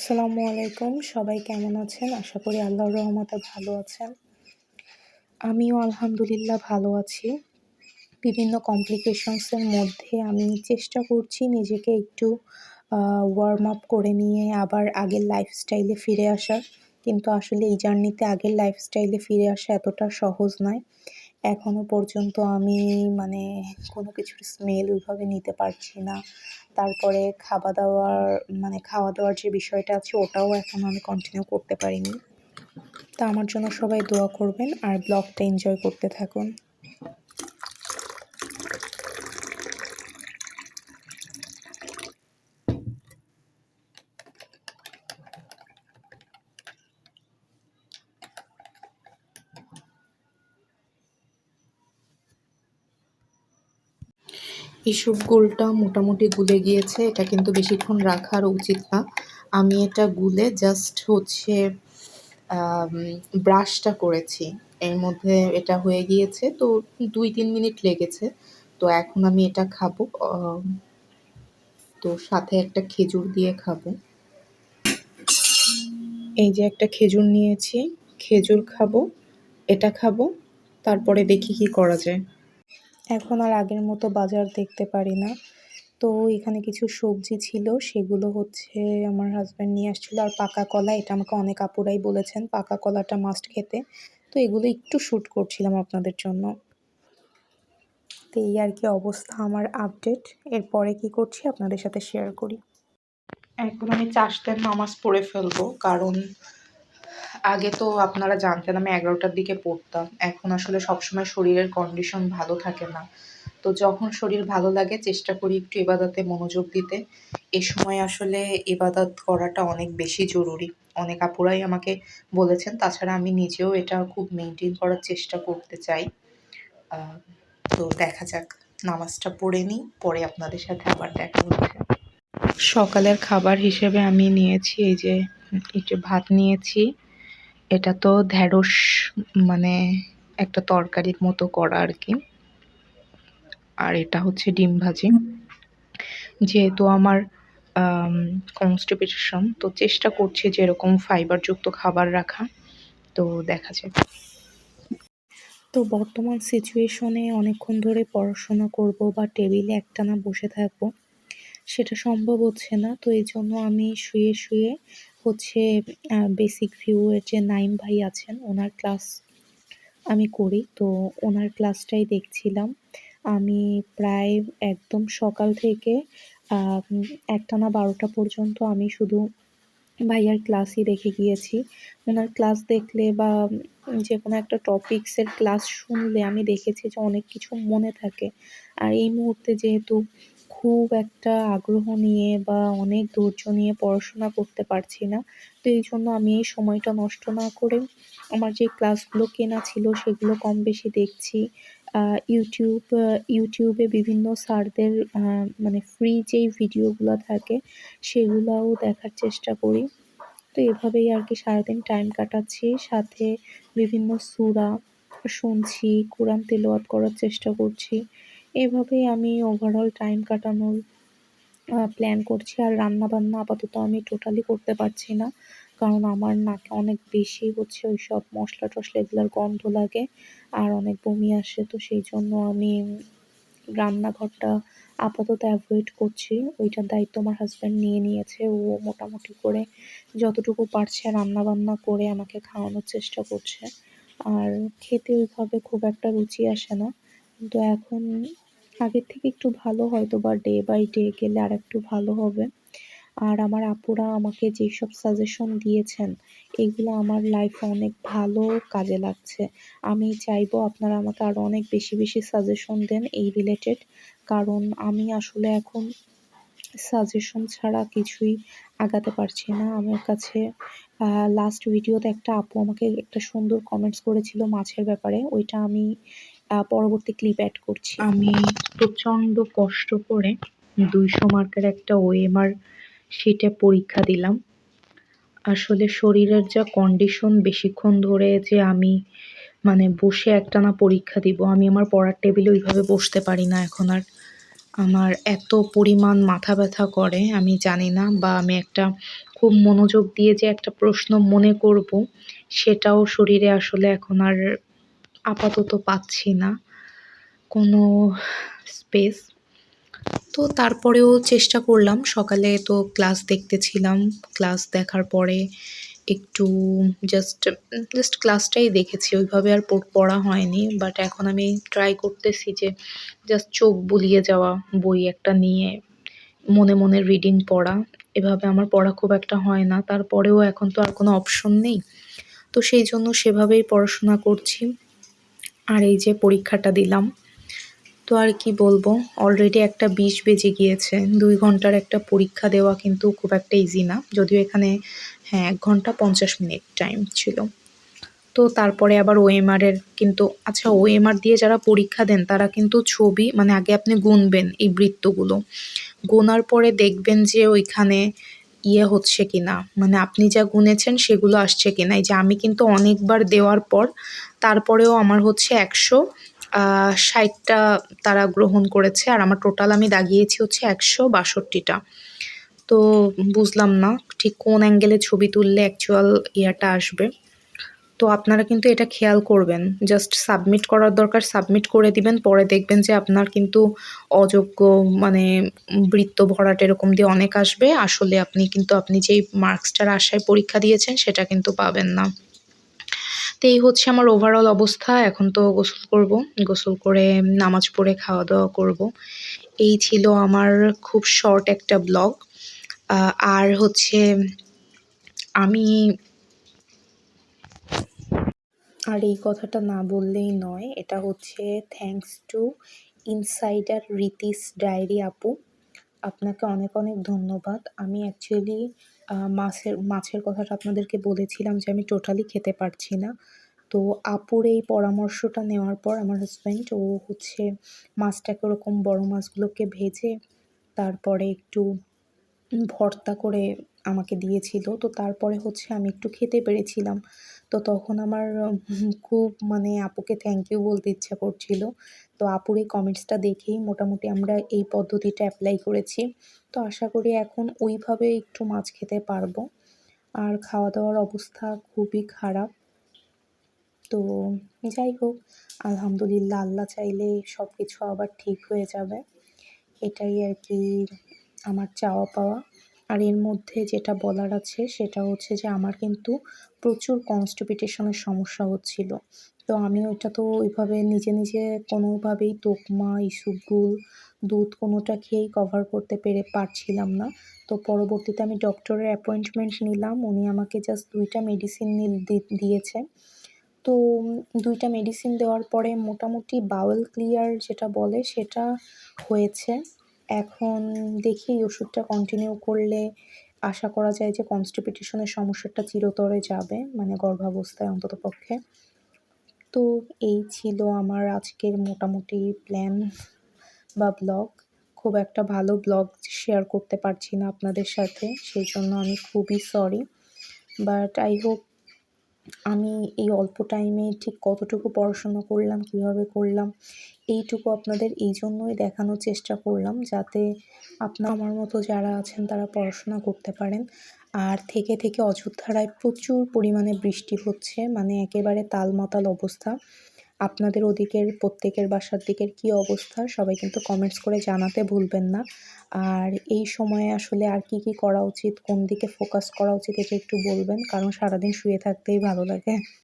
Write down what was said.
আসসালামু আলাইকুম। সবাই কেমন আছেন? আশা করি আল্লাহর রহমতে ভালো আছেন। আমিও আলহামদুলিল্লাহ ভালো আছি। বিভিন্ন কমপ্লিকেশনসের মধ্যে আমি চেষ্টা করছি নিজেকে একটু ওয়ার্ম আপ করে নিয়ে আবার আগের লাইফস্টাইলে ফিরে আসার। কিন্তু আসলে এই জার্নিতে আগের লাইফস্টাইলে ফিরে আসা এতটা সহজ নয়। এখনও পর্যন্ত আমি মানে কোনো কিছুর স্মেল ওইভাবে নিতে পারছি না। তারপরে খাওয়া দাওয়ার মানে খাওয়া দাওয়ার যে বিষয়টা আছে, ওটাও এখন আমি কন্টিনিউ করতে পারিনি। তা আমার জন্য সবাই দোয়া করবেন আর ব্লগটা এনজয় করতে থাকুন। ইসবগুলটা মোটামুটি গুলে গিয়েছে। এটা কিন্তু বেশিক্ষণ রাখার উচিত না। আমি এটা গুলে জাস্ট হচ্ছে ব্রাশটা করেছি। এর মধ্যে এটা হয়ে গিয়েছে। তো দুই তিন মিনিট লেগেছে। তো এখন আমি এটা খাব। তো সাথে একটা খেজুর দিয়ে খাব। এই যে একটা খেজুর নিয়েছি। খেজুর খাব, এটা খাব। তারপরে দেখি কি করা যায়। এখন আর আগের মতো বাজার দেখতে পারি না। তো এখানে কিছু সবজি ছিল, সেগুলো হচ্ছে আমার হাজব্যান্ড নিয়ে আসছিল। আর পাকা কলা, এটা আমাকে অনেক আপুরাই বলেছেন, পাকা কলাটা মাস্ট খেতে। তো এগুলো একটু শ্যুট করছিলাম আপনাদের জন্য। তো এই আর কি অবস্থা আমার আপডেট এরপরে কি করছি আপনাদের সাথে শেয়ার করি। এখন আমি চাষতের নামাজ পড়ে ফেলব, কারণ আগে তো আপনারা জানতেন আমি এগারোটার দিকে পড়তাম। এখন আসলে সবসময় শরীরের কন্ডিশন ভালো থাকে না। তো যখন শরীর ভালো লাগে, চেষ্টা করি একটু এবাদাতে মনোযোগ দিতে। এ সময় আসলে এবাদত করাটা অনেক বেশি জরুরি। অনেক আপুরাই আমাকে বলেছেন, তাছাড়া আমি নিজেও এটা খুব মেনটেন করার চেষ্টা করতে চাই। তো দেখা যাক, নামাজটা পড়ে নিই, পরে আপনাদের সাথে আবার দেখা হচ্ছে সকালের খাবার হিসেবে আমি নিয়েছি, এই যে, একটু ভাত নিয়েছি। এটা তো ঢ্যাঁড়স মানে একটা তরকারির মতো করা আর কি। আর এটা হচ্ছে ডিম ভাজি। যেহেতু আমার কনস্টিপেশন তো চেষ্টা করছি যে এরকম ফাইবারযুক্ত খাবার রাখা। তো দেখা যাক। তো বর্তমান সিচুয়েশনে অনেকক্ষণ ধরে পড়াশোনা করব বা টেবিলে একটানা বসে থাকব সেটা সম্ভব হচ্ছে না। তো এই জন্য আমি শুয়ে শুয়ে হচ্ছে বেসিক ভিউ এর যে নাইম ভাই আছেন, ওনার ক্লাস আমি করি। তো ওনার ক্লাসটাই দেখছিলাম। আমি প্রায় একদম সকাল থেকে একটা না বারোটা পর্যন্ত আমি শুধু ভাইয়ার ক্লাসই দেখে গিয়েছি। ওনার ক্লাস দেখলে বা যে কোনো একটা টপিক্সের ক্লাস শুনলে আমি দেখেছি যে অনেক কিছু মনে থাকে। আর এই মুহূর্তে যেহেতু খুব একটা আগ্রহ নিয়ে বা অনেক ধৈর্য নিয়ে পড়াশোনা করতে পারছি না। তো এই জন্য আমি এই সময়টা নষ্ট না করে আমার যে ক্লাসগুলো কেনা ছিল সেগুলো কম বেশি দেখছি। ইউটিউব ইউটিউবে বিভিন্ন স্যারদের মানে ফ্রি যেই ভিডিওগুলো থাকে সেগুলোও দেখার চেষ্টা করি। তো এভাবেই আর কি সারাদিন টাইম কাটাচ্ছি। সাথে বিভিন্ন সুরা শুনছি, কোরআন তেলাওয়াত করার চেষ্টা করছি। এভাবেই আমি ওভারঅল টাইম কাটানোর প্ল্যান করছি। আর রান্না বান্না আপাতত আমি টোটালি করতে পারছি না। কারণ আমার নাকে অনেক বেশি হচ্ছে ওই সব মশলা টশলা এগুলোর গন্ধ লাগে আর অনেক বমি আসে। তো সেই জন্য আমি রান্নাঘরটা আপাতত অ্যাভয়েড করছি। ওইটার দায়িত্ব আমার হাজব্যান্ড নিয়ে নিয়েছে। ও মোটামুটি করে যতটুকু পারছে রান্না বান্না করে আমাকে খাওয়ানোর চেষ্টা করছে। আর খেতে ওইভাবে খুব একটা রুচি আসে না। কিন্তু এখন আগের থেকে একটু ভালো হয়তো বা ডে বাই ডে গেলে আর একটু ভালো হবে। আর আমার আপুরা আমাকে যেসব সাজেশন দিয়েছেন, এগুলো আমার লাইফে অনেক ভালো কাজে লাগছে। আমি চাইব আপনারা আমাকে আরও অনেক বেশি বেশি সাজেশন দেন এই রিলেটেড কারণ আমি আসলে এখন সাজেশন ছাড়া কিছুই আগাতে পারছি না। আমার কাছে লাস্ট ভিডিওতে একটা আপু আমাকে একটা সুন্দর কমেন্টস করেছিল মাছের ব্যাপারে। ওইটা আমি পরবর্তী ক্লিপ অ্যাড করছি। আমি প্রচণ্ড কষ্ট করে দুইশো মার্কের একটা ওএমআর শিটে পরীক্ষা দিলাম। আসলে শরীরের যা কন্ডিশন বেশিক্ষণ ধরে যে আমি মানে বসে একটানা পরীক্ষা দিব, আমি আমার পড়ার টেবিলে ওইভাবে বসতে পারি না এখন আর। আমার এত পরিমাণ মাথা ব্যথা করে, আমি জানি না, বা আমি একটা খুব মনোযোগ দিয়ে যে একটা প্রশ্ন মনে করব, সেটাও শরীরে আসলে এখন আর আপাতত পাচ্ছি না কোনো স্পেস তো তারপরেও চেষ্টা করলাম। সকালে তো ক্লাস দেখতেছিলাম। ক্লাস দেখার পরে একটু জাস্ট জাস্ট ক্লাসটাই দেখেছি। ওইভাবে আর পড়া হয়নি। বাট এখন আমি ট্রাই করতেছি যে জাস্ট চোখ বুলিয়ে যাওয়া বই একটা নিয়ে, মনে মনে রিডিং পড়া। এভাবে আমার পড়া খুব একটা হয় না। তারপরেও এখন তো আর কোনো অপশন নেই। তো সেই জন্য সেভাবেই পড়াশোনা করছি। আর এই যে পরীক্ষাটা দিলাম। তো আর কি বলব অলরেডি একটা বিষ বেজে গিয়েছে। দুই ঘণ্টার একটা পরীক্ষা দেওয়া কিন্তু খুব একটা ইজি না। যদিও এখানে হ্যাঁ এক ঘণ্টা পঞ্চাশ মিনিট টাইম ছিল। তো তারপরে আবার ওএমআর এর কিন্তু আচ্ছা ওএমআর দিয়ে যারা পরীক্ষা দেন, তারা কিন্তু ছবি মানে আগে আপনি গুনবেন এই বৃত্তগুলো। গোনার পরে দেখবেন যে ওইখানে ইয়ে হচ্ছে কিনা মানে আপনি যা গুনেছেন সেগুলো আসছে কিনা। এই যে আমি কিন্তু অনেকবার দেওয়ার পর তারপরেও আমার হচ্ছে একশো ষাটটা তারা গ্রহণ করেছে আর আমার টোটাল আমি দাগিয়েছি হচ্ছে একশো বাষট্টিটা। তো বুঝলাম না ঠিক কোন অ্যাঙ্গেলে ছবি তুললে অ্যাকচুয়াল ইয়াটা আসবে। তো আপনারা কিন্তু এটা খেয়াল করবেন। জাস্ট সাবমিট করার দরকার সাবমিট করে দিবেন, পরে দেখবেন যে আপনার কিন্তু অযোগ্য মানে বৃত্ত ভরাট এরকম দিয়ে অনেক আসবে। আসলে আপনি কিন্তু, আপনি যেই মার্কসটার আশায় পরীক্ষা দিয়েছেন, সেটা কিন্তু পাবেন না। তো এই হচ্ছে আমার ওভারঅল অবস্থা। এখন তো গোসল করব, গোসল করে নামাজ পড়ে খাওয়া দাওয়া করব। এই ছিল আমার খুব শর্ট একটা ব্লগ আর হচ্ছে আমি আর এই কথাটা না বললেই নয়, এটা হচ্ছে thanks to insider Ritis diary আপু। আপনাকে অনেক অনেক ধন্যবাদ। আমি অ্যাকচুয়ালি মাছের মাছের কথাটা আপনাদেরকে বলেছিলাম যে আমি টোটালি খেতে পারছি না। তো আপুর এই পরামর্শটা নেওয়ার পর আমার হাজব্যান্ড ও হচ্ছে মাছটাকে ওরকম বড় মাছগুলোকে ভেজে তারপরে একটু ভর্তা করে আমাকে দিয়েছিল। তো তারপরে হচ্ছে আমি একটু খেতে পেরেছিলাম। তো তখন আমার খুব মানে আপুকে থ্যাংক ইউ বলতে ইচ্ছা করছিল। তো আপুর এই কমেন্টসটা দেখেই মোটামুটি আমরা এই পদ্ধতিটা অ্যাপ্লাই করেছি। তো আশা করি এখন ওইভাবে একটু মাছ খেতে পারব। আর খাওয়া দাওয়ার অবস্থা খুবই খারাপ। তো যাই হোক, আলহামদুলিল্লাহ আল্লাহ চাইলে সব কিছু আবার ঠিক হয়ে যাবে। এটাই আর কি আমার চাওয়া পাওয়া আর এর মধ্যে যেটা বলার আছে সেটা হচ্ছে যে আমার কিন্তু প্রচুর কনস্টিপিটেশনের সমস্যা হচ্ছিল। তো আমি ওইটা তো ওইভাবে নিজে নিজে কোনোভাবেই তোকমা ইসুগুল দুধ কোনোটা খেয়েই কভার করতে পেরে পারছিলাম না। তো পরবর্তীতে আমি ডক্টরের অ্যাপয়েন্টমেন্ট নিলাম। উনি আমাকে জাস্ট দুইটা মেডিসিন দিয়েছে। তো দুইটা মেডিসিন দেওয়ার পরে মোটামুটি বাউল ক্লিয়ার যেটা বলে সেটা হয়েছে। এখন দেখি এই ওষুধটা কন্টিনিউ করলে আশা করা যায় যে কনস্টিপিটেশনের সমস্যাটা চিরতরে যাবে মানে গর্ভাবস্থায় অন্তত পক্ষে। তো এই ছিল আমার আজকের মোটামুটি প্ল্যান বা ব্লগ খুব একটা ভালো ব্লগ শেয়ার করতে পারছি না আপনাদের সাথে, সেই জন্য আমি খুবই সরি বাট আই হোপ আমি এই অল্প টাইমে ঠিক কতটুকু পড়াশোনা করলাম, কীভাবে করলাম, এইটুকু আপনাদের এই জন্যই দেখানোর চেষ্টা করলাম যাতে আপনার আমার মতো যারা আছেন তারা পড়াশোনা করতে পারেন। আর থেকে থেকে অযোধ্যারায় প্রচুর পরিমাণে বৃষ্টি হচ্ছে মানে একেবারে তালমাতাল অবস্থা। আপনাদের ওদিকের প্রত্যেকের বাসার দিকের কি অবস্থা, সবাই কিন্তু কমেন্টস করে জানাতে ভুলবেন না। আর এই সময়ে আসলে আর কি কি করা উচিত, কোন দিকে ফোকাস করা উচিত এটা একটু বলবেন, কারণ সারাদিন শুয়ে থাকতেই ভালো লাগে।